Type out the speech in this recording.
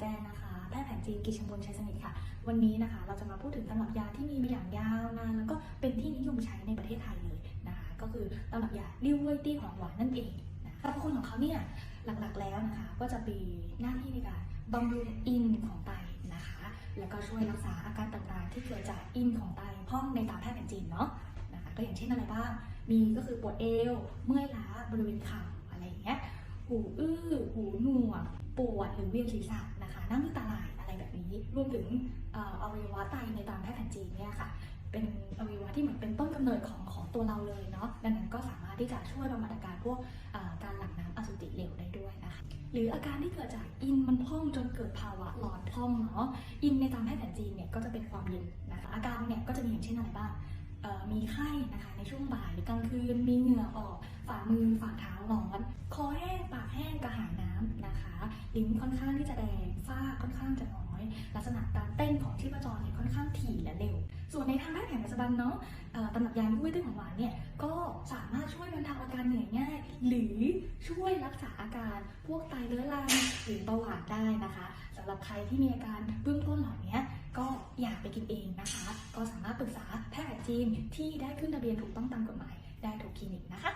แจงนะคะแพทย์แผนจีนกิชมบุญชัยสนิทค่ะ วันนี้นะคะเราจะมาพูดถึงตำรับยาที่มีมาอย่างยาวนานแล้วก็เป็นที่นิยมใช้ในประเทศไทยเลยนะคะ ก็คือตำรับยาลิ้วเว่ยตี้ของหวานนั่นเองนะคะสรรพคุณของเขาเนี่ยหลักๆแล้วนะคะ ก็จะมีหน้าที่ในการบำรุงอินของไตนะคะ แล้วก็ช่วยรักษาอาการต่างๆ ที่เกิดจากอินของไตพร่องในตามแพทย์แผนจีนเนาะนะคะก็อย่างเช่นอะไรบ้างมีก็คือปวดเอวเมื่อยล้าบริเวณเข่าอะไรอย่างเงี้ย หูอื้อ หูหนวกปวดหรือเวียนศีรษะนะคะน้ำมือตาลายอะไรแบบนี้ รวมถึงอวัยวะไตในตามแพทย์แผนจีนเนี่ยค่ะ เป็นอวัยวะที่เหมือนเป็นต้นกำเนิดของของตัวเราเลยเนาะ ดังนั้นก็สามารถที่จะช่วยบำบัดอาการพวกการหลั่งน้ำอสุจิเหลวได้ด้วยนะคะ หรืออาการที่เกิดจากอินมันพองจนเกิดภาวะหลอดพองเนาะ อินในตามแพทย์แผนจีนเนี่ยก็จะเป็นความเย็นนะคะ อาการเนี่ยก็จะมีอย่างเช่นอะไรบ้างมีไข้นะคะในช่วงบ่ายหรือกลางคืน มีเหงื่อออก ฝ่ามือฝ่าเท้าร้อน คอแห้งปากแห้ง กระหายน้ำนะคะ ลิ้นค่อนข้างที่จะแดงฝ้าค่อนข้างจะน้อย ลักษณะการเต้นของชีพจรเนี่ยค่อนข้างถี่และเร็ว ส่วนในทางด้านแผนปัจจุบันเนาะตำรับยาด้วยตื้นของหวานเนี่ยก็สามารถช่วยบรรเทาอาการเหนื่อยง่าย หรือช่วยรักษาอาการพวกไตเรื้อรังหรือเบาหวานได้นะคะสำหรับใครที่มีอาการเบื้องต้นเหล่านี้ก็อย่าไปกินเองนะคะ ก็สามารถปรึกษาแพทย์จีนที่ได้ขึ้นทะเบียนถูกต้องตามกฎหมายได้ทุกคลินิกนะคะ